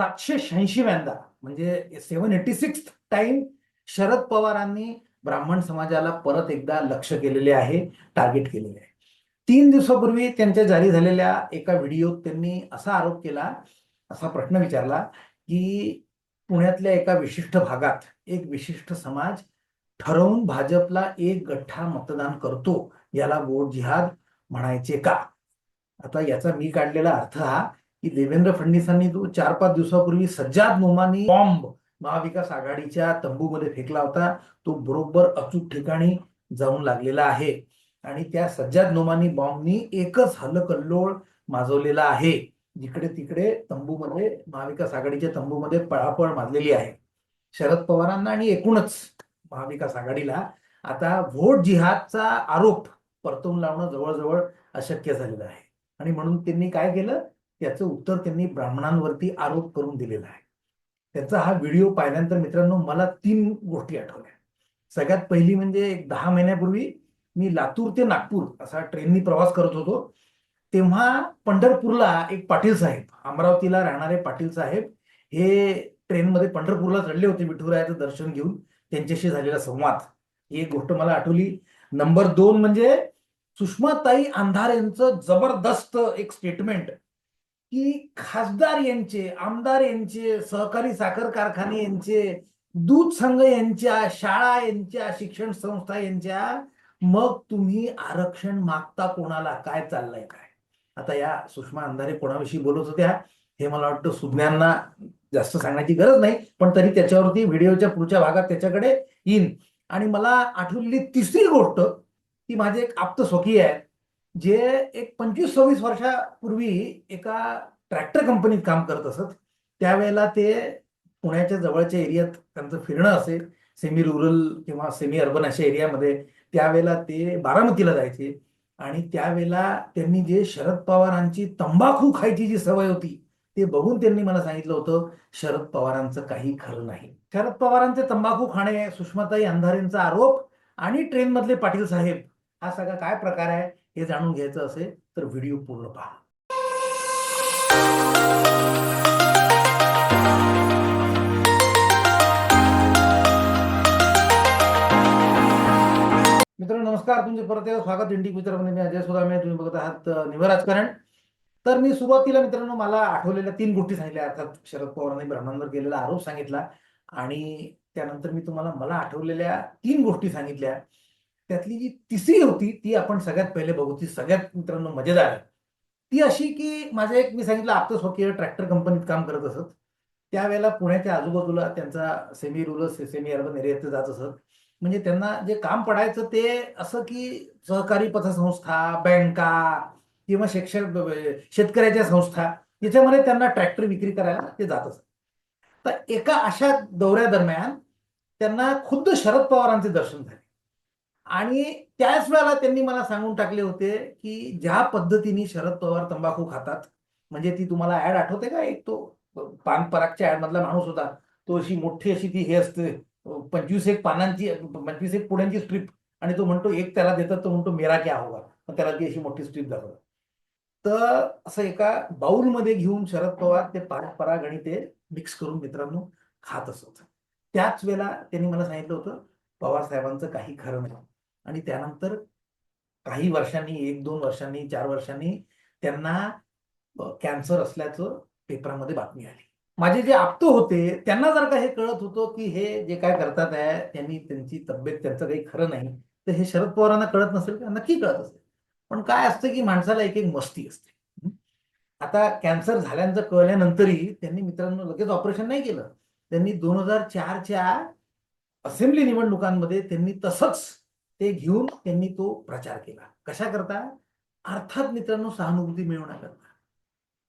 सातशे शहाऐंशी व्यांदा. म्हणजे seven eighty six time Sharad पवारांनी ब्राह्मण समाजाला परत एकदा लक्ष केलेले आहे टार्गेट केलेले आहे. तीन दिवसापूर्वी त्यांच्या जारी झालेल्या एका व्हिडिओत त्यांनी असा आरोप केला असा प्रश्न विचारला की पुण्यातल्या एका विशिष्ट भागात एक विशिष्ट समाज ठरवून भाजपला एक गठ्ठा मतदान करतो याला वोट जिहाद म्हणायचे का? आता याचा मी काढलेला अर्थ हा की देवेंद्र फडणवीसांनी जो चार पाच दिवसापूर्वी सज्जाद नोमानी बॉम्ब महाविकास आघाडीच्या तंबूमध्ये फेकला होता. तो बरोबर अचूक ठिकाणी जाऊन लागलेला आहे. आणि त्या सज्जाद नोमानी बॉम्बनी एकच हलकल्लोळ माजवलेला आहे. जिकडे तिकडे तंबूमध्ये महाविकास आघाडीच्या तंबूमध्ये पळापळ माजलेली आहे. शरद पवारांना आणि एकूणच महाविकास आघाडीला आता व्होट जिहादचा आरोप परतवून लावणं जवळजवळ अशक्य झालेलं आहे. आणि म्हणून त्यांनी काय केलं? याचं उत्तर त्यांनी ब्राह्मणांवरती आरोप करून दिलेला आहे. त्याचा हा व्हिडिओ पाहिल्यानंतर मित्रांनो मला तीन गोष्टी आठवल्या. सगळ्यात पहिली म्हणजे एक दहा महिन्यापूर्वी मी लातूर ते नागपूर असा ट्रेननी प्रवास करत होतो. तेव्हा पंढरपूरला एक पाटील साहेब अमरावतीला राहणारे पाटील साहेब हे ट्रेनमध्ये पंढरपूरला चढले होते विठुरायाचं दर्शन घेऊन. त्यांच्याशी झालेला संवाद. ही एक गोष्ट मला आठवली. नंबर दोन म्हणजे सुषमाताई अंधार यांचं जबरदस्त एक स्टेटमेंट की खासदार यांचे आमदार यांचे सहकारी साखर कारखाने यांचे दूध संघ यांच्या शाळा यांच्या शिक्षण संस्था यांच्या मग तुम्ही आरक्षण मागता कोणाला? काय चाललंय काय? आता या सुषमा अंधारे कोणाविषयी बोलत होत्या हे मला वाटतं सुज्ञांना जास्त सांगण्याची गरज नाही पण तरी त्याच्यावरती व्हिडिओच्या पुढच्या भागात त्याच्याकडे येईन. आणि मला आठवलेली तिसरी गोष्ट ती माझे एक आप्त स्वकीय आहे. जे एक पंचवीस सव्वीस वर्षापूर्वी एका ट्रॅक्टर कंपनीत काम करत असत त्यावेळेला ते पुण्याच्या जवळच्या एरियात त्यांचं फिरणं असेल सेमी रुरल किंवा सेमी अर्बन अशा एरियामध्ये त्यावेळेला ते बारामतीला जायचे. आणि त्यावेळेला त्यांनी जे शरद पवारांची तंबाखू खायची जी सवय होती ते बघून त्यांनी मला सांगितलं होतं शरद पवारांचं काही खरं नाही. शरद पवारांचे तंबाखू खाणे सुषमाताई अंधारेंचा आरोप आणि ट्रेनमधले पाटील साहेब हा सगळा काय प्रकार आहे? हे जाणून घ्यायचं असेल तर व्हिडिओ पूर्ण पहा. मित्र नमस्कार. तुमचे परत एकदा स्वागत. इंडिक मित्रांमध्ये मी अजय सुदामे. तुम्ही बघत आहात अ, राजकारण. तर मी सुरुवातीला मित्रांनो मला आठवलेल्या तीन गोष्टी सांगितल्या. अर्थात शरद पवारांनी ब्राह्मणांवर केलेला आरोप सांगितला आणि त्यानंतर मी तुम्हाला मला आठवलेल्या तीन गोष्टी सांगितल्या. त्यातली जी तिसरी होती ती आपण सगळ्यात पहिले बघू ती सगळ्यात मित्रांनो मजेदार आहे. ती अशी की माझं एक मी सांगितलं आपलं स्वकीय ट्रॅक्टर कंपनीत काम करत असत. त्यावेळेला पुण्याच्या आजूबाजूला त्यांचा सेमी रुरल सेमी अर्बन एरियात जात असत. म्हणजे त्यांना जे काम पडायचं ते असं की सहकारी पतसंस्था बँका किंवा शिक्षक शेतकऱ्याच्या संस्था याच्यामध्ये त्यांना ट्रॅक्टर विक्री करायला ते जात असत. तर एका अशा दौऱ्यादरम्यान त्यांना खुद्द शरद पवारांचे दर्शन झाले. आणि त्याच वेळेला त्यांनी मला सांगून टाकले होते की ज्या पद्धतीने शरद पवार तंबाखू खातात म्हणजे ती तुम्हाला ऍड आठवते का? एक तो पान परागच्या ऍड मधला माणूस होता. तो अशी मोठी अशी ती हे असते पंचवीस एक पानांची पंचवीस एक पुड्यांची स्ट्रीप आणि तो म्हणतो एक त्याला देतात तो म्हणतो मेरा क्या होगा? मग त्याला ती अशी मोठी स्ट्रीप दाखवतात. तर असं एका बाउलमध्ये घेऊन शरद पवार ते पान पराग आणि ते मिक्स करून मित्रांनो खात असत. त्याच वेळेला त्यांनी मला सांगितलं होतं पवार साहेबांचं काही खरं नाही. आणि त्यानंतर काही वर्षांनी एक दोन वर्षांनी चार वर्षांनी त्यांना कॅन्सर असल्याचं पेपरामध्ये बातमी आली. माझे जे आप्त होते त्यांना जर का हे कळत होतं की हे जे काय करतात आहे त्यांनी त्यांची तब्येत त्यांचं काही खरं नाही तर हे शरद पवारांना कळत नसेल का? नक्की कळत असेल. पण काय असतं की माणसाला एक एक मस्ती असते. आता कॅन्सर झाल्याचं कळल्यानंतरही त्यांनी मित्रांनो लगेच ऑपरेशन नाही केलं. त्यांनी दोन हजार चारच्या असेंब्ली निवडणुकांमध्ये त्यांनी तसंच ते घेऊन त्यांनी तो प्रचार केला. कशा करता? अर्थात मित्रांनो सहानुभूती मिळवण्याकरता.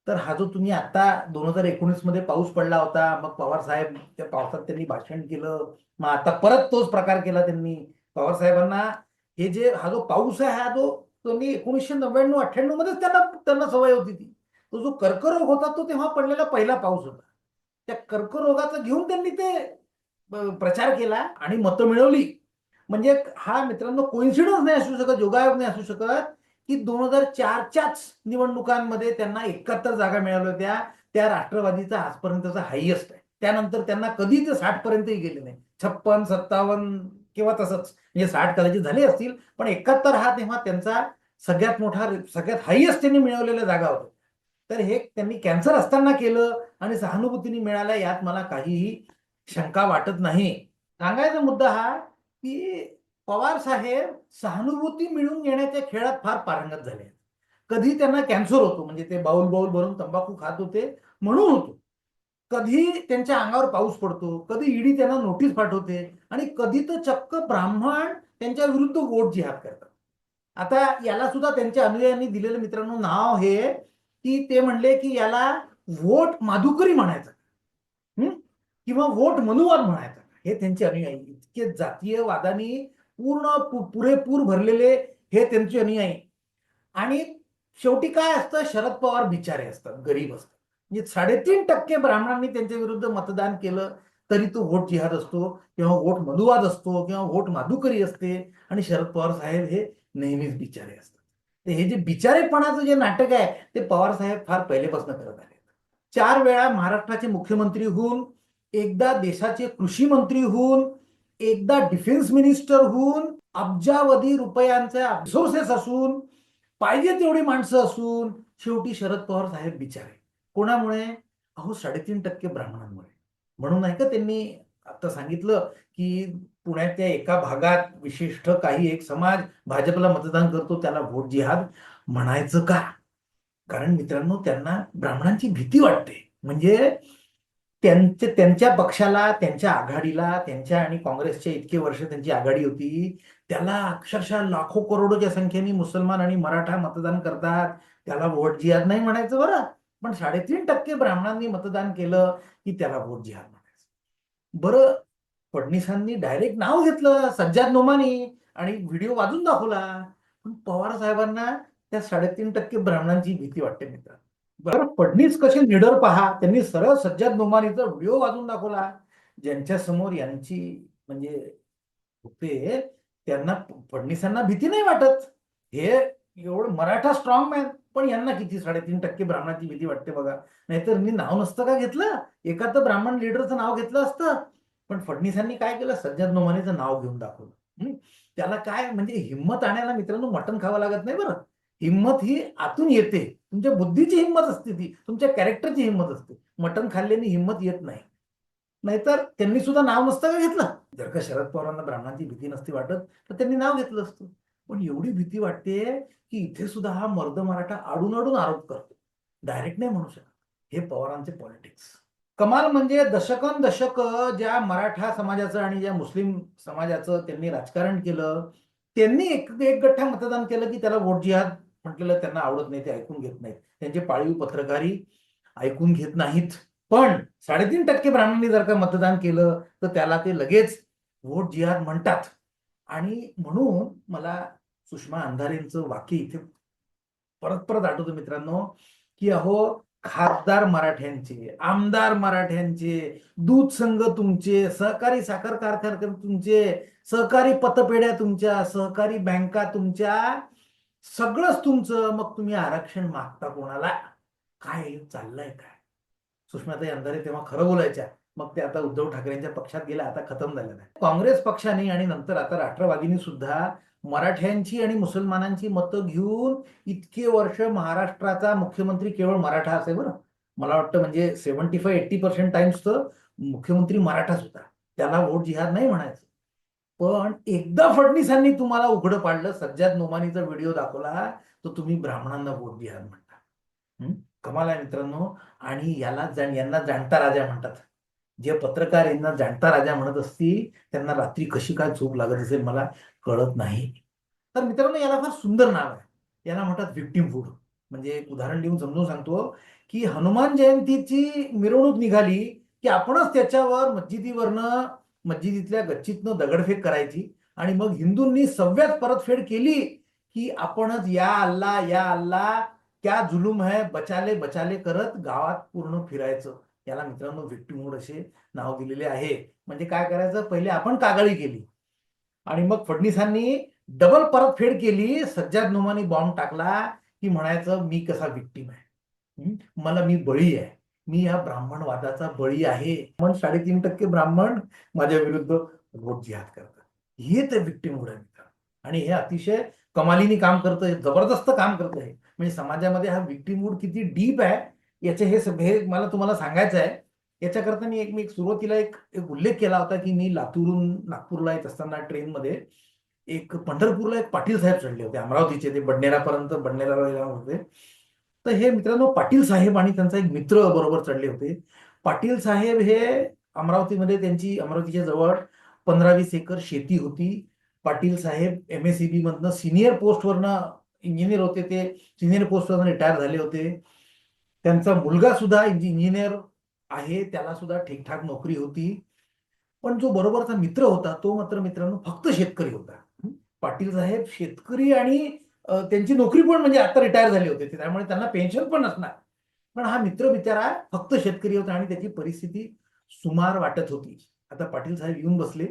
तर हा जो तुम्ही आता दोन हजार एकोणीसमध्ये पाऊस पडला होता मग पवार साहेब त्या पावसात त्यांनी भाषण केलं मग आता परत तोच प्रकार केला त्यांनी. पवार साहेबांना हे जे हा जो पाऊस आहे हा जो त्यांनी एकोणीसशे नव्याण्णव अठ्ठ्याण्णव मध्येच त्यांना त्यांना सवय होती ती. तो जो कर्करोग होता तो तेव्हा पडलेला पहिला पाऊस होता. त्या कर्करोगाचं घेऊन त्यांनी ते प्रचार केला आणि मतं मिळवली. म्हणजे हा मित्रांनो कोइन्सिडन्स नाही असू शकत योगायोग नाही असू शकत की दोन हजार चारच्याच निवडणुकांमध्ये त्यांना एकाहत्तर जागा मिळाल्या होत्या. त्या राष्ट्रवादीचा आजपर्यंतचा हायएस्ट आहे. त्यानंतर त्यांना कधी ते साठ पर्यंतही गेले नाही. छप्पन सत्तावन्न किंवा तसंच म्हणजे साठ कदाचित झाले असतील पण एकाहत्तर हा तेव्हा त्यांचा सगळ्यात मोठा सगळ्यात हायएस्ट त्यांनी मिळवलेल्या जागा होत्या. तर हे त्यांनी कॅन्सर असताना केलं आणि सहानुभूतीने मिळाल्या यात मला काहीही शंका वाटत नाही. सांगायचा मुद्दा हा की पवार साहेब सहानुभूती मिळवून घेण्याच्या खेळात फार पारंगत झाले कधी त्यांना कॅन्सर होतो म्हणजे ते बाऊल बाऊल भरून तंबाखू खात होते म्हणून होतो. कधी त्यांच्या अंगावर पाऊस पडतो कधी ईडी त्यांना नोटीस पाठवते आणि कधी तर चक्क ब्राह्मण त्यांच्या विरुद्ध वोट जिहाद करतात. आता याला सुद्धा त्यांच्या अनुयायांनी दिलेलं मित्रांनो नाव हे की ते म्हणले की याला वोट माधुकरी म्हणायचं. किंवा वोट मनुवाद म्हणायचा. हे त्यांचे अनुयायी. इतके जातीयवादानी पूर्ण पुरेपूर भरलेले हे त्यांचे अनुयायी. आणि शेवटी काय असतं? शरद पवार बिचारे असतात गरीब असतात. म्हणजे साडेतीन टक्के ब्राह्मणांनी त्यांच्या विरुद्ध मतदान केलं तरी तो वोट जिहाद असतो किंवा वोट मधुवाद असतो किंवा वोट माधुकरी असते आणि शरद पवार साहेब हे नेहमीच बिचारे असतात. ते हे जे बिचारेपणाचं जे नाटक आहे ते पवार साहेब फार पहिलेपासून करत आहेत चार वेळा महाराष्ट्राचे मुख्यमंत्री होऊन एकदा देशाचे कृषी मंत्री होऊन एकदा डिफेन्स मिनिस्टर होऊन अब्जावधी रुपयांचे रिसोर्सेस असून पाहिजे तेवढी माणसं असून शेवटी शरद पवार साहेब बिचारे. कोणामुळे? अहो साडेतीन टक्के ब्राह्मणांमुळे. म्हणून नाही का त्यांनी आता सांगितलं की पुण्याच्या एका भागात विशिष्ट काही एक समाज भाजपला मतदान करतो त्याला व्होट जिहाद म्हणायचं का? कारण मित्रांनो त्यांना ब्राह्मणांची भीती वाटते. म्हणजे त्यांचे त्यांच्या पक्षाला त्यांच्या आघाडीला त्यांच्या आणि काँग्रेसच्या इतके वर्ष त्यांची आघाडी होती. त्याला अक्षरशः लाखो करोडोच्या संख्येने मुसलमान आणि मराठा मतदान करतात. त्याला वोट जिहाद नाही म्हणायचं बरं. पण साडेतीन टक्के ब्राह्मणांनी मतदान केलं की त्याला वोट जिहाद म्हणायचं. बरं फडणीसांनी डायरेक्ट नाव घेतलं सज्जाद नोमानी आणि व्हिडिओ वाजून दाखवला. पण पवार साहेबांना त्या साडेतीन टक्के ब्राह्मणांची भीती वाटते मित्र बरं फडणीस कसे निडर पहा. त्यांनी सरळ सज्जाद नोमानीचा व्हिडिओ वाजून दाखवला. ज्यांच्या समोर यांची म्हणजे होते त्यांना फडणीसांना भीती नाही वाटत. हे एवढं मराठा स्ट्रॉंग मॅन पण यांना किती? साडेतीन टक्के ब्राह्मणाची भीती वाटते बघा. नाहीतर मी नाव नसतं का घेतलं? एका तर ब्राह्मण लिडरचं नाव घेतलं असतं. पण फडणीसांनी काय केलं? सज्जाद नोमानीचं नाव घेऊन दाखवलं. त्याला काय? म्हणजे हिंमत आणायला मित्रांनो मटण खावं लागत नाही बरं. हिंमत ही आतून येते. तुमच्या बुद्धीची हिंमत असते ती. तुमच्या कॅरेक्टरची हिंमत असते. मटण खाल्ल्याने हिंमत येत नाही. नाहीतर त्यांनी सुद्धा नाव नसतं का घेतलं? जर का शरद पवारांना ब्राह्मणांची भीती नसती वाटत तर त्यांनी नाव घेतलं असतं. पण एवढी भीती वाटते की इथे सुद्धा हा मर्द मराठा आडून आडून आरोप करतो. डायरेक्ट नाही म्हणू शकत. हे पवारांचे पॉलिटिक्स कमाल म्हणजे दशकन दशक ज्या मराठा समाजाचं आणि ज्या मुस्लिम समाजाचं त्यांनी राजकारण केलं त्यांनी एक एक गठ्ठा मतदान केलं की त्याला वोट जिहाद म्हटलेलं त्यांना आवडत नाही ते ऐकून घेत नाहीत. त्यांचे पाळीव पत्रकारी ऐकून घेत नाहीत. पण साडेतीन टक्के ब्राह्मणांनी जर का मतदान केलं तर त्याला ते लगेच वोट जिहाद म्हणतात. आणि म्हणून मला सुषमा अंधारेंचं वाक्य इथे परत परत आठवतो मित्रांनो की अहो खासदार मराठ्यांचे आमदार मराठ्यांचे दूध संघ तुमचे सहकारी साखर कारखाने तुमचे सहकारी पतपेढ्या तुमच्या सहकारी बँका तुमच्या सगळंच तुमचं मग तुम्ही आरक्षण मागता कोणाला? काय चाललंय काय? सुषमाताई अंधारे तेव्हा खरं बोलायच्या. मग ते आता उद्धव ठाकरेंच्या पक्षात गेल्या आता खतम झालेलं नाही. काँग्रेस पक्षाने आणि नंतर आता राष्ट्रवादीने सुद्धा मराठ्यांची आणि मुसलमानांची मतं घेऊन इतके वर्ष महाराष्ट्राचा मुख्यमंत्री केवळ मराठा असे बरं. मला वाटतं म्हणजे seventy five eighty percent times तर मुख्यमंत्री मराठाच होता. त्याला वोट जिहाद नाही म्हणायचं. पण एकदा फडणीसांनी तुम्हाला उघडं पाडलं सज्जाद नोमानीचा व्हिडिओ दाखवला तर तुम्ही ब्राह्मणांना वोट बिहार म्हणता. कमाल आहे मित्रांनो. आणि याला जाण यांना जाणता राजा म्हणतात. जे पत्रकार यांना जाणता राजा म्हणत असतील त्यांना रात्री कशी काय झोप लागत असेल मला कळत नाही. तर मित्रांनो याला फार सुंदर नाव आहे. याला म्हणतात व्हिक्टीम फूड म्हणजे एक उदाहरण देऊन समजून सांगतो की हनुमान जयंतीची मिरवणूक निघाली की आपणच त्याच्यावर मस्जिदीवरनं मस्जिदीतल्या गच्चीतनं दगडफेक करायची आणि मग हिंदूंनी सव्यात परतफेड केली की आपणच या अल्ला या अल्ला क्या जुलूम है बचाले बचाले करत गावात पूर्ण फिरायचं. याला मित्रांनो व्हिक्टिमहूड असे नाव दिलेले आहे. म्हणजे काय करायचं? पहिले आपण कागाळी केली. आणि मग फडणीसांनी डबल परतफेड केली. सज्जाद नुमानी बॉम्ब टाकला की म्हणायचं मी कसा विक्टीम आहे? मला मी बळी आहे. मी या ब्राह्मणवादाचा बळी आहे. पण साडेतीन टक्के ब्राह्मण माझ्या विरुद्ध वोट जिहाद करतात. हे ते विक्टीम आहे आणि हे अतिशय कमालीने काम करतंय जबरदस्त काम करतंय म्हणजे समाजामध्ये हा विक्टिमहुड किती डीप आहे याचे हे सगळे हे मला तुम्हाला सांगायचं आहे. याच्याकरता मी एक मी एक सुरुवातीला एक एक उल्लेख केला होता की मी लातूरून नागपूरला येत असताना ट्रेनमध्ये एक पंढरपूरला एक पाटील साहेब चढले होते. अमरावतीचे ते बडनेरापर्यंत बडनेराला होते. तर हे मित्रांनो पाटील साहेब आणि त्यांचा एक मित्र बरोबर चढले होते. पाटील साहेब हे अमरावतीमध्ये त्यांची अमरावतीच्या जवळ पंधरा वीस एकर शेती होती. पाटील साहेब एम एस सी बी मधनं सिनियर पोस्टवरनं इंजिनियर होते ते. सिनियर पोस्टवरनं रिटायर झाले होते. त्यांचा मुलगा सुद्धा इंजिनियर आहे. त्याला सुद्धा ठीकठाक नोकरी होती. पण जो बरोबरचा मित्र होता तो मात्र मित्रांनो फक्त शेतकरी होता. पाटील साहेब शेतकरी आणि त्यांची नोकरी पण म्हणजे आता रिटायर झाली होती. त्यामुळे त्यांना पेन्शन पण नसणार. पण हा मित्र बिचारा फक्त शेतकरी होता आणि त्याची परिस्थिती सुमार वाटत होती. आता पाटील साहेब येऊन बसले.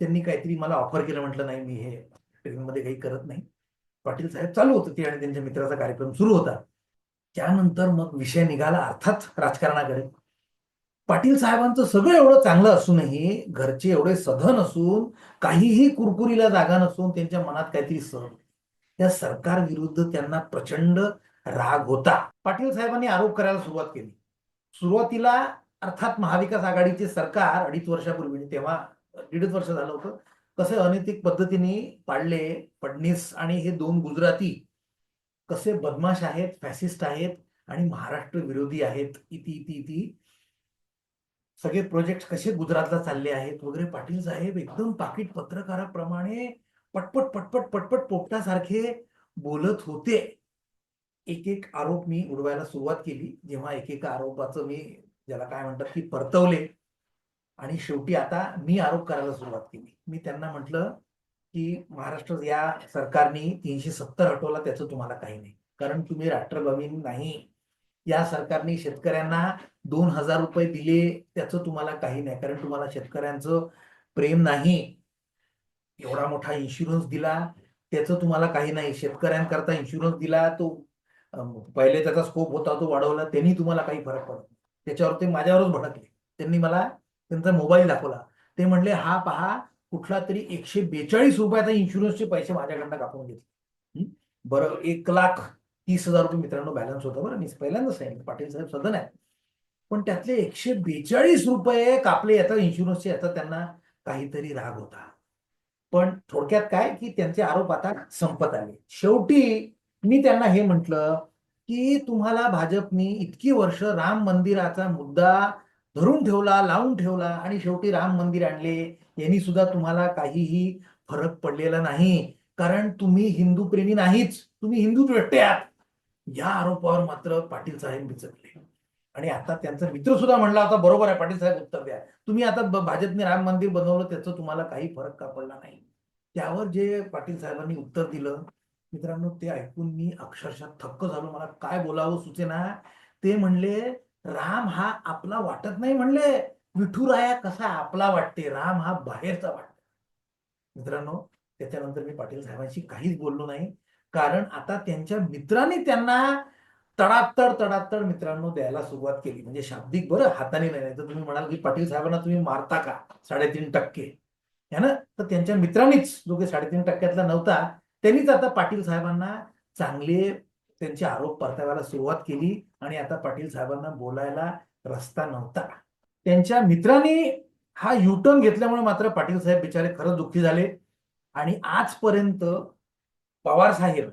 त्यांनी काहीतरी मला ऑफर केलं. म्हटलं नाही मी हे ट्रेनमध्ये काही करत नाही. पाटील साहेब चालू होते ते आणि त्यांच्या मित्राचा कार्यक्रम सुरू होता. त्यानंतर मग विषय निघाला. अर्थात राजकारणाकडे. पाटील साहेबांचं सगळं एवढं चांगलं असूनही घरचे एवढे सधन असून काहीही कुरकुरीला जागा नसून त्यांच्या मनात काहीतरी सर या सरकार विरुद्ध त्यांना प्रचंड राग होता. पाटील साहेबांनी आरोप करायला सुरुवात केली. सुरुवातीला अर्थात महाविकास आघाडीचे सरकार अडीच वर्षापूर्वी म्हणजे तेव्हा दीडच वर्ष झालं होतं कसे अनैतिक पद्धतीने पाडले फडणीस आणि हे दोन गुजराती कसे बदमाश आहेत फॅसिस्ट आहेत आणि महाराष्ट्र विरोधी आहेत इति इति इति सगळे प्रोजेक्ट कसे गुजरातला चालले आहेत वगैरे पाटील साहेब एकदम पाकिट पत्रकाराप्रमाणे पटपट पटपट पटपट पोपटासारखे बोलत होते. एक एक आरोप मी उडवायला सुरुवात केली. जेव्हा एक एक आरोपाचं मी ज्याला काय म्हणतात की परतवले. आणि शेवटी आता मी आरोप करायला सुरुवात केली. मी त्यांना म्हटलं की महाराष्ट्र या सरकारने तीनशे सत्तर हटवला त्याचं तुम्हाला काही नाही. कारण तुम्ही राष्ट्रभवी नाही. या सरकारने शेतकऱ्यांना दोन हजार रुपये दिले त्याचं तुम्हाला काही नाही. कारण तुम्हाला शेतकऱ्यांचं प्रेम नाही. एवढा मोठा इन्शुरन्स दिला त्याचं तुम्हाला काही नाही. शेतकऱ्यांकरता इन्शुरन्स दिला तो पहिले त्याचा स्कोप होता तो वाढवला त्यांनी तुम्हाला काही फरक पडत त्याच्यावर ते माझ्यावरच भडकले. त्यांनी मला त्यांचा मोबाईल दाखवला. ते म्हणले हा पहा कुठला तरी एकशे बेचाळीस रुपयाचा इन्शुरन्सचे पैसे माझ्याकडनं कापून घेतले. बरं एक लाख तीस हजार रुपये मित्रांनो बॅलन्स होता बरं. मी पहिल्यांदा सांगितलं पाटील साहेब सदन आहे पण त्यातले एकशे बेचाळीस रुपये कापले याचा इन्शुरन्सचे याचा त्यांना काहीतरी राग होता. पण थोडक्यात काय की त्यांचे आरोप आता संपत आले. शेवटी मी त्यांना हे म्हटलं की तुम्हाला भाजपनी इतकी वर्ष राम मंदिराचा मुद्दा धरून ठेवला लावून ठेवला आणि शेवटी राम मंदिर आणले यांनी सुद्धा तुम्हाला काहीही फरक पडलेला नाही. कारण तुम्ही हिंदू प्रेमी नाहीच तुम्ही हिंदू द्वेष्टे आहात. या आरोपावर मात्र पाटील साहेब बिचकले. आणि आता त्यांचा मित्र सुद्धा म्हणला होता बरोबर आहे पाटील साहेब उत्तर द्या. तुम्ही आता भाजपने राम मंदिर बनवलं त्याचं तुम्हाला काही फरक का पडला नाही? त्यावर जे पाटील साहेबांनी उत्तर दिलं मित्रांनो ते ऐकून मी अक्षरशः थक्क झालो. मला काय बोलावं सुचेना? ते म्हणले राम हा आपला वाटत नाही म्हणले. विठुराया कसा आपला वाटते? राम हा बाहेरचा वाटतो. मित्रांनो त्याच्यानंतर मी पाटील साहेबांशी काहीच बोललो नाही. कारण आता त्यांच्या मित्रांनी त्यांना तडातड तडातड मित्रांनो द्यायला सुरुवात केली. म्हणजे शाब्दिक बरं हाताने नाही तर तुम्ही म्हणाल की पाटील साहेबांना तुम्ही मारता का? साडेतीन टक्के. ना तर त्यांच्या मित्रांनीच जो काही साडेतीन टक्क्यातला नव्हता त्यांनीच आता पाटील साहेबांना चांगले त्यांचे आरोप परताव्याला सुरुवात केली आणि आता पाटील साहेबांना बोलायला रस्ता नव्हता. त्यांच्या मित्रांनी हा युटर्न घेतल्यामुळे मात्र पाटील साहेब बिचारे खरंच दुःखी झाले. आणि आजपर्यंत पवार साहेब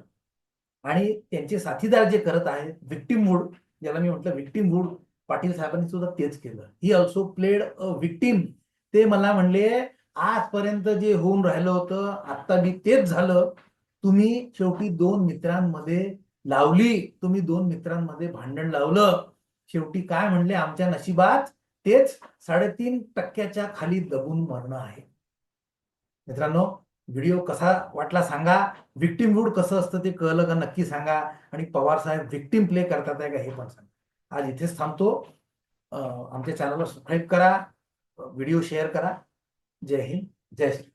आणि त्यांचे साथीदार जे करत आहेत विक्टिम मूड ज्याला मी म्हटलं विक्टिम मूड पाटील साहेबांनी सुद्धा तेच केलं. He also played a victim ते मला म्हणले आजपर्यंत जे होऊन राहिलं होतं आता बी तेच झालं. तुम्ही शेवटी दोन मित्रांमध्ये लावली. तुम्ही दोन मित्रांमध्ये भांडण लावलं. शेवटी काय म्हणले? आमच्या नशिबात तेच साडेतीन टक्क्याच्या खाली दबून मरणं आहे. मित्रांनो व्हिडिओ कसा वाटला सांगा. विक्टिम रूड कसं असतं ते कळलं का नक्की सांगा. आणि पवार साहेब विक्टीम प्ले करतात आहे का हे पण सांगा. आज इथेच थांबतो. आमच्या चॅनलला सबस्क्राईब करा. व्हिडिओ शेअर करा. जय हिंद जय श्री